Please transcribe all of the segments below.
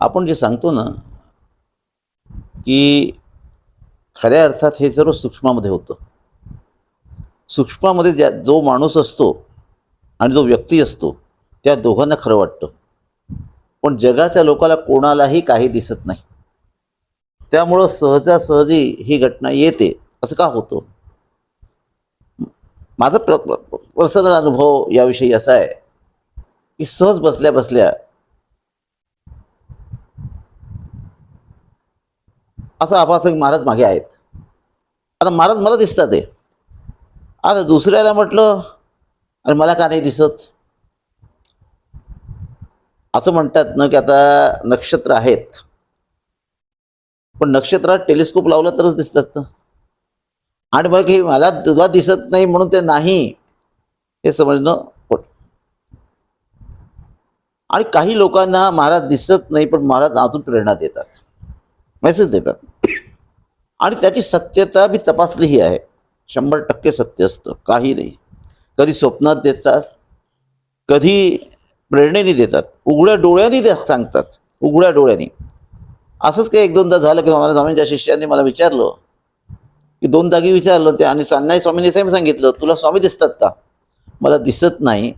आपण जे सांगतो ना की खऱ्या अर्थात हे सर्व सूक्ष्मामध्ये होतं. सूक्ष्मामध्ये ज्या जो माणूस असतो आणि जो व्यक्ती असतो त्या दोघांना खरं वाटतं. पण जगाच्या लोकाला कोणालाही काही दिसत नाही. त्यामुळं सहजासहजी ही घटना येते असं का होतं? माझा प्र पर्सनल अनुभव याविषयी असा आहे की सहज बसल्या बसल्या असं आभास महाराज मागे आहेत. आता महाराज मला दिसतात ते आता दुसऱ्याला म्हटलं अरे मला का नाही दिसत? असं म्हणतात ना की आता नक्षत्र आहेत. पण नक्षत्रात टेलिस्कोप लावला तरच दिसतात ना. आणि मग हे मला तुला दिसत नाही म्हणून ते नाही हे समजणं पट. आणि काही लोकांना महाराज दिसत नाही पण महाराज अजून प्रेरणा देतात. मेसेज देतात. आणि त्याची सत्यता मी तपासलीही आहे. शंभर टक्के सत्य असतं. काही नाही. कधी स्वप्नात देतात कधी प्रेरणेने देतात. उघड्या डोळ्यांनी ते सांगतात. उघड्या डोळ्यांनी. असंच काही एक दोनदा झालं की मला स्वामींच्या शिष्यांनी मला विचारलं. की दोन जागी विचारलं ते आणि सान्नाई स्वामींनी सेम सांगितलं. तुला स्वामी दिसतात का? मला दिसत नाही.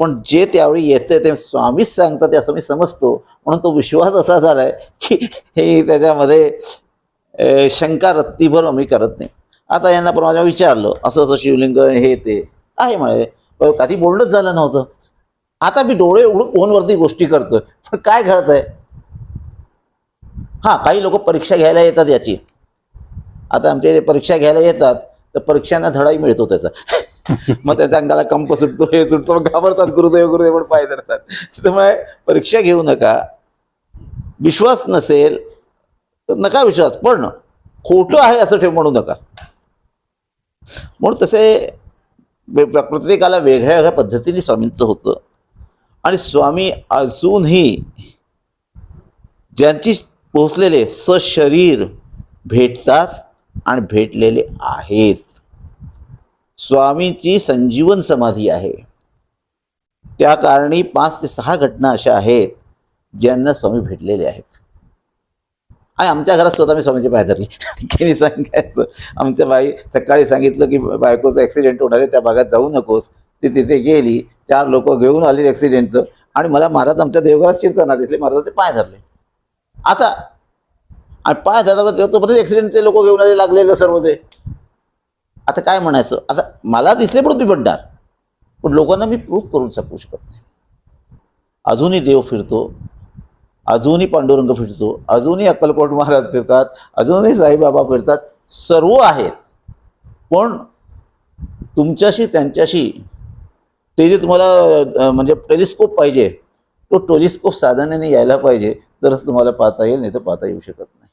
पण जे त्यावेळी येते ते स्वामीच सांगतात ते असं मी समजतो. म्हणून तो विश्वास असा झाला आहे की हे त्याच्यामध्ये शंका रत्तीभर मी करत नाही. आता यांना पण माझ्या विचारलं असं असं शिवलिंग हे ते आहे म्हणे. कधी बोलणंच झालं नव्हतं. आता मी डोळे उघडून फोनवरती गोष्टी करतो पण काय घडत आहे हां काही लोक परीक्षा घ्यायला येतात याची. आता आमच्या इथे परीक्षा घ्यायला येतात तर परीक्षांना धडाही मिळतो त्याचा. मग त्याच्या अंगाला कंप सुटतो हे सुटतो मग घाबरतात गुरुदेव गुरुदेव पण पाय धरतात. त्यामुळे परीक्षा घेऊ नका. विश्वास नसेल तर नका विश्वास पण खोटं आहे असं ठेव म्हणू नका. म्हणून तसे प्रत्येकाला वेगळ्या वेगळ्या पद्धतीने स्वामींचं होतं. आणि स्वामी अजूनही ज्यांची पोहोचलेले सशरीर भेटतात आणि भेटलेले आहेत. स्वामीची संजीवन समाधी आहे. त्या कारणी पाच ते सहा घटना अशा आहेत ज्यांना स्वामी भेटलेले आहेत. आणि आमच्या घरात स्वतः मी स्वामीचे पाय धरले आणखी सांगायचं आमच्या बाई सकाळी सांगितलं की बायकोचं ॲक्सिडेंट होणार आहे त्या भागात जाऊ नकोस. ती तिथे गेली चार लोक घेऊन आली ॲक्सिडेंटचं आणि मला महाराज आमच्या देवघरात शिरताना दिसले महाराजांचे पाय धरले. आता आणि पाय धरला तोपर्यंत ॲक्सिडेंटचे लोक घेऊन आले लागलेलं सर्वच आहे आता काय म्हणायचं? आता मला दिसले पण तुम्ही म्हणणार पण लोकांना मी प्रूफ करून सांगू शकत नाही. अजूनही देव फिरतो. अजूनही पांडुरंग फिरतो. अजूनही अक्कलकोट महाराज फिरतात. अजूनही साईबाबा फिरतात. सर्व आहेत. पण तुमच्याशी त्यांच्याशी ते जे तुम्हाला म्हणजे टेलिस्कोप पाहिजे तो टेलिस्कोप साधनाने यायला पाहिजे. तरच तुम्हाला पाहता येईल नाही तर पाहता येऊ शकत नाही.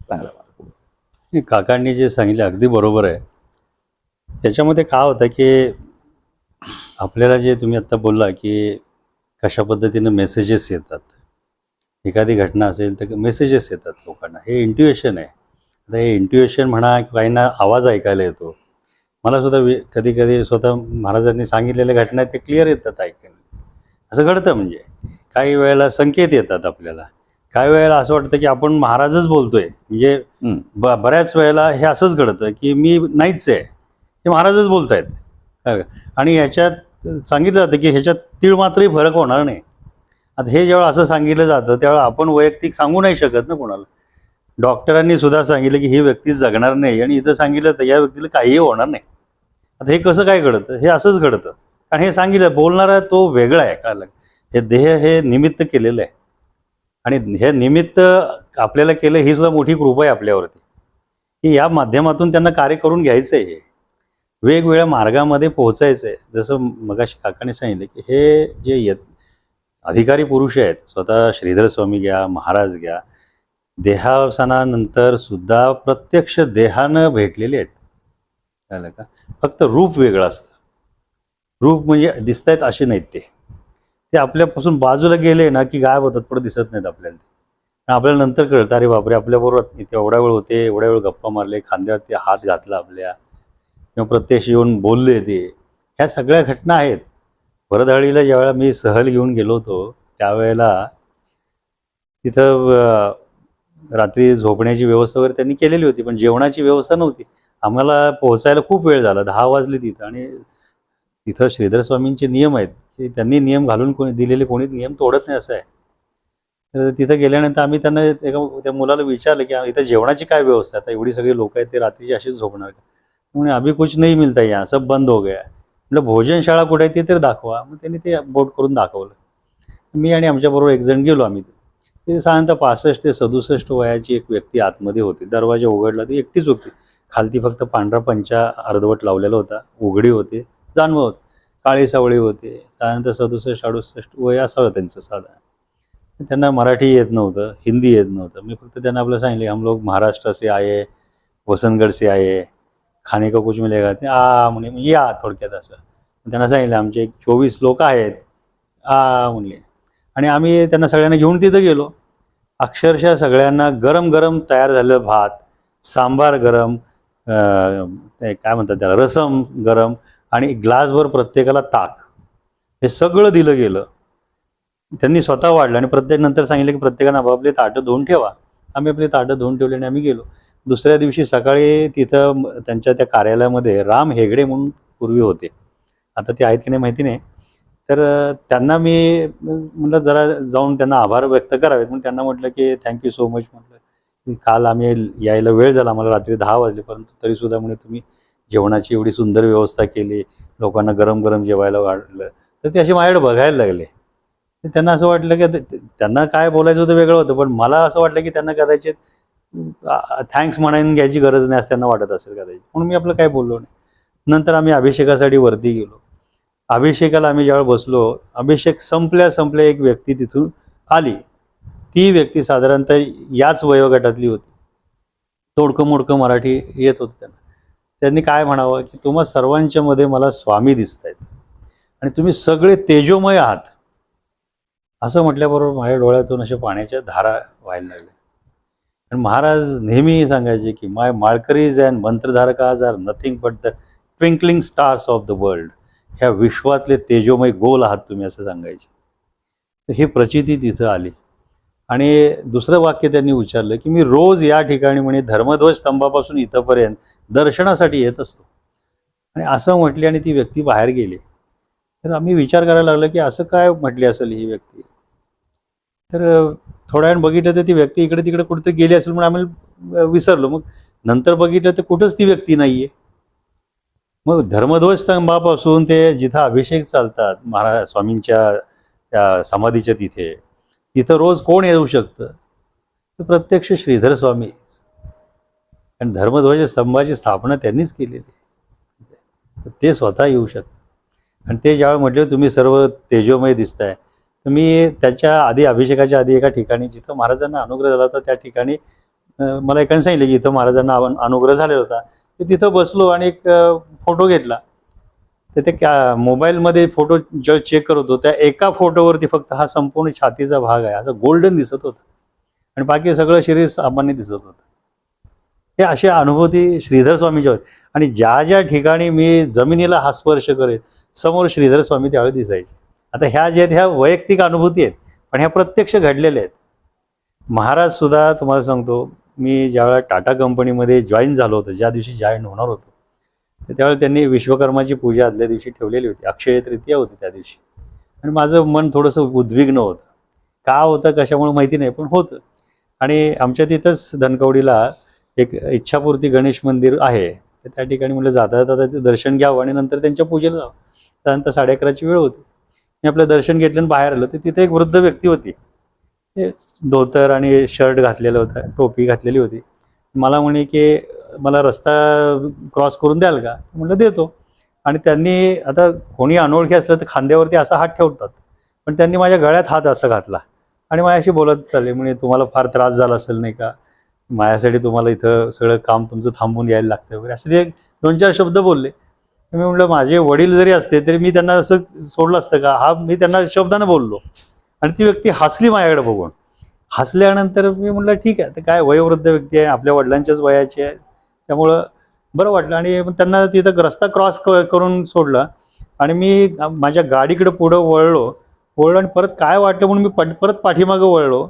चांगला मार्ग. काकांनी जे सांगितले अगदी बरोबर आहे. त्याच्यामध्ये काय होतं की आपल्याला जे तुम्ही आत्ता बोलला की कशा पद्धतीनं मेसेजेस येतात. एखादी घटना असेल तर मेसेजेस येतात लोकांना. हे इंट्युएशन आहे. आता हे इंट्युएशन म्हणा काहींना आवाज ऐकायला येतो. मला सुद्धा वे कधी कधी स्वतः महाराजांनी सांगितलेल्या घटना आहेत ते क्लिअर येतात ऐकायला. असं घडतं म्हणजे. काही वेळेला संकेत येतात आपल्याला. काही वेळेला असं वाटतं की आपण महाराजच बोलतोय. म्हणजे बऱ्याच वेळेला हे असंच घडतं की मी नाहीच आहे. हे महाराजच बोलत आहेत आणि ह्याच्यात सांगितलं जातं की ह्याच्यात तीळ मात्रही फरक होणार नाही. आता हे जेव्हा असं सांगितलं जातं त्यावेळेला आपण वैयक्तिक सांगू नाही शकत ना कोणाला. डॉक्टरांनी सुद्धा सांगितलं की ही व्यक्ती जगणार नाही आणि इथं सांगितलं तर या व्यक्तीला काहीही होणार नाही. आता हे कसं काय घडतं? हे असंच घडतं. कारण हे सांगितलं बोलणारा तो वेगळा आहे. कळलं हे देह हे निमित्त केलेलं आहे. आणि हे निमित्त आपल्याला केलं ही सुद्धा मोठी कृपा आहे आपल्यावरती. की या माध्यमातून त्यांना कार्य करून घ्यायचं आहे हे. वेगवेगळ्या मार्गामध्ये पोहोचायचं आहे जसं मगाशी काकाने सांगितलं की हे जे येत अधिकारी पुरुष आहेत स्वतः श्रीधर स्वामी घ्या महाराज घ्या देहावसानानंतर सुद्धा प्रत्यक्ष देहानं भेटलेले आहेत. झालं का? फक्त रूप वेगळं असतं. रूप म्हणजे दिसत आहेत असे नाहीत ते. ते आपल्यापासून बाजूला गेले ना की गायब होतात पण दिसत नाहीत आपल्याला ते. आपल्याला नंतर कळतं अरे बापरे आपल्याबरोबर इथे एवढा वेळ होते एवढ्या वेळ गप्पा मारले खांद्यावरती हात घातला आपल्या. किंवा प्रत्यक्ष येऊन बोलले ते ह्या सगळ्या घटना आहेत. वरधळीला ज्यावेळेला मी सहल घेऊन गेलो होतो त्यावेळेला तिथं रात्री झोपण्याची व्यवस्था वगैरे त्यांनी केलेली होती पण जेवणाची व्यवस्था नव्हती. आम्हाला पोहोचायला खूप वेळ झाला दहा वाजले तिथं. आणि तिथं श्रीधर स्वामींचे नियम आहेत की त्यांनी नियम घालून कोणी दिलेले कोणी नियम तोडत नाही असं आहे. तर तिथं गेल्यानंतर आम्ही त्यांना एका त्या मुलाला विचारलं की इथं जेवणाची काय व्यवस्था आहे? आता एवढी सगळी लोक आहेत ते रात्रीची अशीच झोपणार का? म्हणे अभी कुछ नाही मिलता या सब बंद हो गया म्हटलं भोजनशाळा कुठे आहे? ते तर दाखवा. मग त्यांनी ते बोट करून दाखवलं. मी आणि आमच्याबरोबर एक जण गेलो आम्ही ते साधारणतः पासष्ट ते सदुसष्ट वयाची एक व्यक्ती आतमध्ये होती. दरवाजा उघडला ती एकटीच होती. खालती फक्त पांढरा पंचा अर्धवट लावलेला होता. उघडी होते जाणवं होते. काळी सावळी होते. साधारणतः सदुसष्ट अडुसष्ट वय असावं त्यांचं साधारण. त्यांना मराठी येत नव्हतं हिंदी येत नव्हतं. मी फक्त त्यांना आपलं सांगितलं हम लोग महाराष्ट्र से आए वसनगड से आए खाने का कुछ मिलेगा? ते आ म्हणे "मग या थोडक्यात असं त्यांना सांगितलं आमचे एक चोवीस लोक आहेत. आ म्हणले आणि आम्ही त्यांना सगळ्यांना घेऊन तिथं गेलो. अक्षरशः सगळ्यांना गरम गरम तयार झालेलं भात सांबार गरम ते काय म्हणतात त्याला रसम गरम आणि ग्लासभर प्रत्येकाला ताक. हे सगळं दिलं गेलं. त्यांनी स्वतः वाढलं आणि प्रत्येक नंतर सांगितलं की प्रत्येकानं आपापले ताटं धुवून ठेवा. आम्ही आपली ताटं धुवून ठेवली आणि आम्ही गेलो. दुसऱ्या दिवशी सकाळी तिथं त्यांच्या त्या कार्यालयामध्ये राम हेगडे म्हणून पूर्वी होते. आता ते आहेत की नाही माहिती नाही. तर त्यांना मी म्हटलं जरा जाऊन त्यांना आभार व्यक्त करावेत. म्हणून त्यांना म्हटलं की थँक्यू सो मच म्हटलं की काल आम्ही यायला वेळ झाला. आम्हाला रात्री दहा वाजले परंतु तरीसुद्धा म्हणे तुम्ही जेवणाची एवढी सुंदर व्यवस्था केली. लोकांना गरम गरम जेवायला वाढलं. तर ते असे माझ्याकडे बघायला लागले. त्यांना असं वाटलं की त्यांना काय बोलायचं होतं वेगळं होतं. पण मला असं वाटलं की त्यांना कदाचित थँक्स म्हणायला घ्यायची गरज नाही असं त्यांना वाटत असेल कदाचित. म्हणून मी आपलं काय बोललो नाही. नंतर आम्ही अभिषेकासाठी वरती गेलो. अभिषेकाला आम्ही ज्यावेळेस बसलो अभिषेक संपल्या संपल्या एक व्यक्ती तिथून आली. ती व्यक्ती साधारणतः याच वयोगटातली होती. तोडकं मोडकं मराठी येत होतं त्यांना. त्यांनी काय म्हणावं की तुम्हा सर्वांच्या मध्ये मला स्वामी दिसत आहेत आणि तुम्ही सगळे तेजोमय आहात. असं म्हटल्याबरोबर माझ्या डोळ्यातून अशा पाण्याच्या धारा व्हायला लागल्या. आणि महाराज नेहमी सांगायचे की माय माळकरीज and मंत्रधारकाज are nothing but the twinkling stars of the world. ह्या विश्वातले तेजोमय गोल आहात तुम्ही असं सांगायचे. तर ही प्रचिती तिथं आली. आणि दुसरं वाक्य त्यांनी विचारलं की मी रोज या ठिकाणी म्हणे धर्मध्वज स्तंभापासून इथंपर्यंत दर्शनासाठी येत असतो. आणि असं म्हटली आणि ती व्यक्ती बाहेर गेली. तर आम्ही विचार करायला लागलो की असं काय म्हटली असेल ही व्यक्ती? तर थोड्या वेळ बघितलं तर ती व्यक्ती इकडे तिकडे कुठेतरी गेली असेल म्हणून आम्ही विसरलो. मग नंतर बघितलं तर कुठंच ती व्यक्ती नाही आहे मग धर्मध्वज स्तंभापासून ते जिथं अभिषेक चालतात महाराज स्वामींच्या त्या समाधीच्या तिथे तिथं रोज कोण येऊ शकतं? तर प्रत्यक्ष श्रीधर स्वामी. आणि धर्मध्वज स्तंभाची स्थापना त्यांनीच केलेली आहे. ते स्वतः येऊ शकतात. आणि ते ज्यावेळी म्हटले तुम्ही सर्व तेजोमय दिसताय. तर मी त्याच्या आधी अभिषेकाच्या आधी एका ठिकाणी जिथं महाराजांना अनुग्रह झाला होता त्या ठिकाणी मला एकाने सांगितलं की इथं महाराजांना अनुग्रह झालेला होता. तर तिथं बसलो आणि एक फोटो घेतला. तर ते क्या मोबाईलमध्ये फोटो जेव्हा चेक करत होतो त्या एका फोटोवरती फक्त हा संपूर्ण छातीचा भाग आहे. असं गोल्डन दिसत होतं. आणि बाकी सगळं शरीर सामान्य दिसत होतं. हे अशी अनुभूती श्रीधर स्वामीच्या होते. आणि ज्या ज्या ठिकाणी मी जमिनीला हा स्पर्श करेल समोर श्रीधर स्वामी त्यावेळी दिसायचे. आता ह्या ज्या आहेत ह्या वैयक्तिक अनुभूती आहेत पण ह्या प्रत्यक्ष घडलेल्या आहेत. महाराजसुद्धा तुम्हाला सांगतो मी ज्यावेळेला टाटा कंपनीमध्ये जॉईन झालो होतो ज्या दिवशी जॉईन होणार होतो तर त्यावेळेला त्यांनी विश्वकर्माची पूजा आदल्या दिवशी ठेवलेली होती अक्षय तृतीया होती त्या दिवशी. आणि माझं मन थोडंसं उद्विग्न होतं. का होतं कशामुळे माहिती नाही पण होतं. आणि आमच्या तिथंच धनकवडीला एक इच्छापूर्ती गणेश मंदिर आहे तर त्या ठिकाणी म्हटलं जाता जाता ते दर्शन घ्यावं आणि नंतर त्यांच्या पूजेला जावं. त्यानंतर साडे अकराची वेळ होती. मी आपलं दर्शन घेतलं आणि बाहेर आलं तर तिथे एक वृद्ध व्यक्ती होती. धोतर आणि शर्ट घातलेलं होतं टोपी घातलेली होती. मला म्हणे की मला रस्ता क्रॉस करून द्याल का? म्हटलं देतो. आणि त्यांनी आता कोणी अनोळखी असलं तर खांद्यावरती असा हात ठेवतात. पण त्यांनी माझ्या गळ्यात हात असा घातला. आणि माझ्याशी बोलत चालले म्हणे तुम्हाला फार त्रास झाला असेल नाही का? माझ्यासाठी तुम्हाला इथं सगळं काम तुमचं थांबून यायला लागतं वगैरे. असे ते दोन चार शब्द बोलले. मी म्हटलं माझे वडील जरी असते तरी मी त्यांना असं सोडलं असतं का? हा मी त्यांना शब्दानं बोललो. आणि ती व्यक्ती हसली माझ्याकडे बघून. हसल्यानंतर मी म्हटलं ठीक आहे तर काय वयोवृद्ध व्यक्ती आहे आपल्या वडिलांच्याच वयाची आहे. त्यामुळं बरं वाटलं आणि त्यांना तिथं रस्ता क्रॉस करून सोडला. आणि मी माझ्या गाडीकडे पुढं वळलो. वळलो आणि परत काय वाटलं म्हणून मी पट परत पाठीमागं वळलो.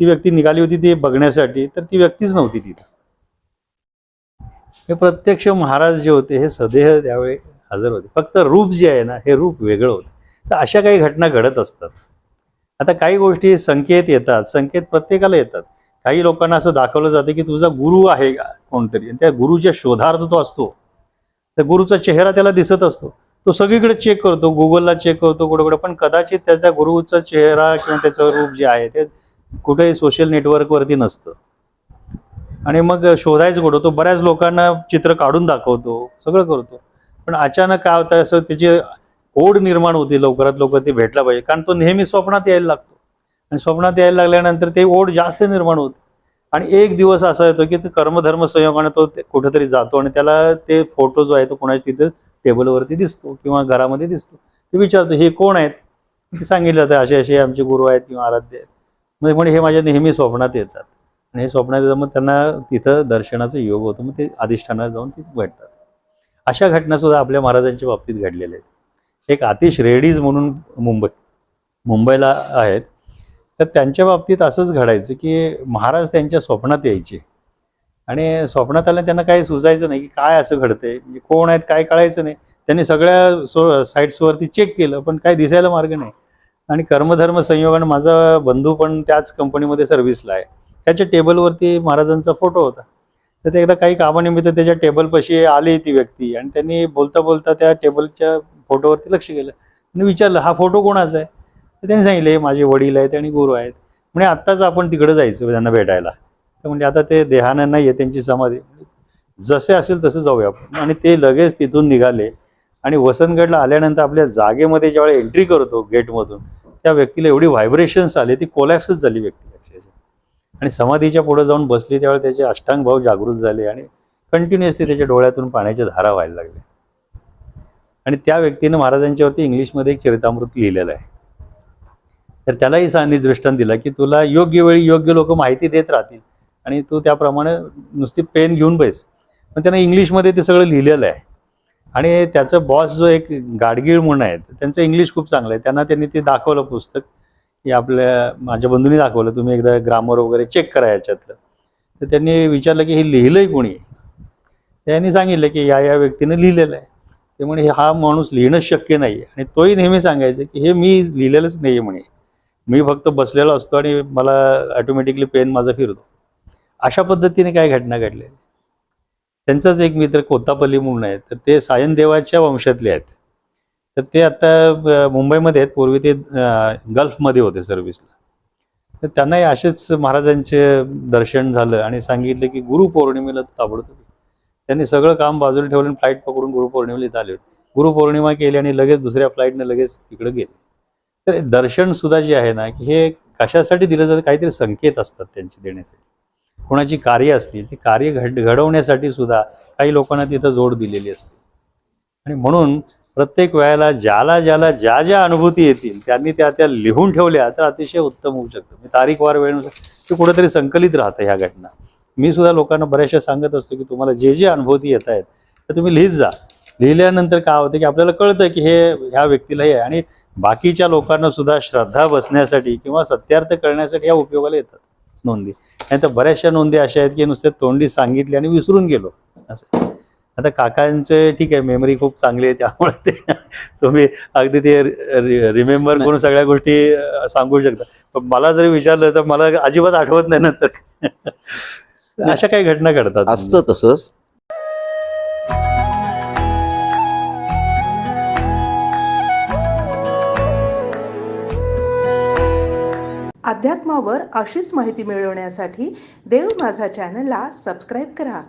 ती व्यक्ती निघाली होती ती बघण्यासाठी तर ती व्यक्तीच नव्हती तिथं. हे प्रत्यक्ष महाराज जे होते हे सदेह त्यावेळी हजर होते. फक्त रूप जे आहे ना हे रूप वेगळं होतं. तर अशा काही घटना घडत असतात. आता काही गोष्टी संकेत येतात संकेत प्रत्येकाला येतात. काही लोकांना असं दाखवलं जातं की तुझा गुरु आहे का कोणतरी आणि त्या गुरुच्या शोधार्थ तो असतो. त्या गुरुचा चेहरा त्याला दिसत असतो. तो सगळीकडे चेक करतो गुगलला चेक करतो कुठे कुठे पण कदाचित त्याचा गुरुचा चेहरा किंवा त्याचं रूप जे आहे ते कुठेही सोशल नेटवर्कवरती नसतं. आणि मग शोधायचं कुठं? तो बऱ्याच लोकांना चित्र काढून दाखवतो सगळं करतो. पण अचानक काय होतं असं त्याची ओढ निर्माण होते लवकरात लवकर ते भेटला पाहिजे. कारण तो नेहमी स्वप्नात यायला लागतो. आणि स्वप्नात यायला लागल्यानंतर ते ओढ जास्त निर्माण होते. आणि एक दिवस असा येतो की ते कर्मधर्म संयोगाने तो कुठेतरी जातो आणि त्याला ते फोटो जो आहे तो कोणाच्या तिथे टेबलवरती दिसतो किंवा घरामध्ये दिसतो. ते विचारतो हे कोण आहेत? ते सांगितलं जातं असे असे आमचे गुरु आहेत किंवा आराध्य आहेत. म्हणजे म्हणे हे माझ्या नेहमी स्वप्नात येतात. आणि हे स्वप्नात मग त्यांना तिथं दर्शनाचा योग होतो मग ते अधिष्ठानाला जाऊन तिथे भेटतात. अशा घटनासुद्धा आपल्या महाराजांच्या बाबतीत घडलेल्या आहेत. एक आतिश रेडीज म्हणून मुंबई मुंबईला आहेत. तर त्यांच्या बाबतीत असंच घडायचं की महाराज त्यांच्या स्वप्नात यायचे. आणि स्वप्नात आल्या त्यांना काही सुचायचं नाही की काय असं घडतंय म्हणजे कोण आहेत काय कळायचं नाही. त्यांनी सगळ्या सो साईट्सवरती चेक केलं पण काय दिसायला मार्ग नाही. आणि कर्मधर्म संयोगानं माझा बंधू पण त्याच कंपनीमध्ये सर्व्हिसला आहे. त्याच्या टेबलवरती महाराजांचा फोटो होता. तर ते एकदा काही कामानिमित्त त्याच्या टेबलपाशी आली ती व्यक्ती आणि त्यांनी बोलता बोलता त्या टेबलच्या फोटोवरती लक्ष केलं. आणि विचारलं हा फोटो कोणाचा आहे? तर त्यांनी सांगितलं हे माझे वडील आहेत आणि गुरु आहेत. म्हणजे आत्ताच आपण तिकडे जायचं त्यांना भेटायला. तर म्हणजे आता ते देहानं नाही आहे त्यांची समाधी. जसे असेल तसं जाऊया आपण. आणि ते लगेच तिथून निघाले आणि वसंतगडला आल्यानंतर आपल्या जागेमध्ये ज्यावेळी एंट्री करतो गेटमधून त्या व्यक्तीला एवढी व्हायब्रेशन्स आले ती कोलॅप्सच झाली व्यक्ती. आणि समाधीच्या पुढे जाऊन बसली त्यावेळी त्याचे अष्टांग भाव जागृत झाले आणि कंटिन्युअसली त्याच्या डोळ्यातून पाण्याच्या धारा व्हायला लागल्या आणि त्या व्यक्तीनं महाराजांच्यावरती इंग्लिशमध्ये एक चरितामृत लिहिलेलं आहे. तर त्यालाही सांगणी दृष्टांत दिला की तुला योग्य वेळी योग्य लोक माहिती देत राहतील आणि तू त्याप्रमाणे नुसती पेन घेऊन बैस. पण त्यानं इंग्लिशमध्ये ते सगळं लिहिलेलं आहे. आणि त्याचं बॉस जो एक गाडगीळ म्हणून आहे त्यांचं इंग्लिश खूप चांगलं आहे. त्यांना त्यांनी ते दाखवलं पुस्तक. की आपल्या माझ्या बंधूंनी दाखवलं. तुम्ही एकदा ग्रामर वगैरे चेक करा याच्यातलं. तर त्यांनी विचारलं की हे लिहिलंय कोणी? त्यांनी सांगितलं की या या व्यक्तीनं लिहिलेलं आहे. ते म्हणे हा माणूस लिहिणं शक्य नाही आणि तोही नेहमी सांगायचं की हे मी लिहिलेलंच नाही म्हणे. मी फक्त बसलेलो असतो आणि मला ऑटोमॅटिकली पेन माझा फिरतो. अशा पद्धतीने काय घटना घडलेली त्यांचाच एक मित्र कोतापल्ली म्हणून आहे. तर ते सायनदेवाच्या वंशातले आहेत. तर ते आता मुंबईमध्ये आहेत. पूर्वी ते गल्फमध्ये होते सर्व्हिसला तर त्यांनाही असेच महाराजांचे दर्शन झालं आणि सांगितलं की गुरुपौर्णिमेला तू ताबडतोब त्यांनी सगळं काम बाजूला ठेवलं फ्लाईट पकडून गुरुपौर्णिमेला इथं आले होते. गुरुपौर्णिमा केली आणि लगेच दुसऱ्या फ्लाईटने लगेच तिकडे गेले. तर दर्शन सुद्धा जे आहे ना की हे कशासाठी दिलं जातं? काहीतरी संकेत असतात त्यांचे देण्यासाठी. कोणाची कार्य असतील ती कार्य घड घडवण्यासाठी सुद्धा काही लोकांना तिथं जोड दिलेली असते. आणि म्हणून प्रत्येक वेळेला ज्याला ज्याला ज्या ज्या अनुभूती येतील त्यांनी त्या त्या लिहून ठेवल्या तर अतिशय उत्तम होऊ शकतं. मी तारीखवार वेळेनुसार ते कुठेतरी संकलित राहतं ह्या घटना. मी सुद्धा लोकांना बऱ्याचशा सांगत असतो की तुम्हाला जे जे अनुभूती येत आहेत तर तुम्ही लिहित जा. लिहिल्यानंतर काय होतं की आपल्याला कळतं की हे ह्या व्यक्तीला हे आहे. आणि बाकीच्या लोकांना सुद्धा श्रद्धा बसण्यासाठी किंवा सत्यार्थ करण्यासाठी ह्या उपयोगाला येतात नोंदी. नाही तर बऱ्याचशा नोंदी अशा आहेत की नुसते तोंडी सांगितली आणि विसरून गेलो. असं आता काकांचे ठीक आहे मेमरी खूप चांगली आहे त्यामुळे ते तुम्ही अगदी ते रिमेंबर. करून सगळ्या गोष्टी सांगू शकता. पण मला जरी विचारलं तर मला अजिबात आठवत नाही नंतर अशा काही घटना घडतात. असतं तसंच. अध्यात्मावर अशीच माहिती मिळवण्यासाठी देव माझा चॅनलला सबस्क्राईब करा.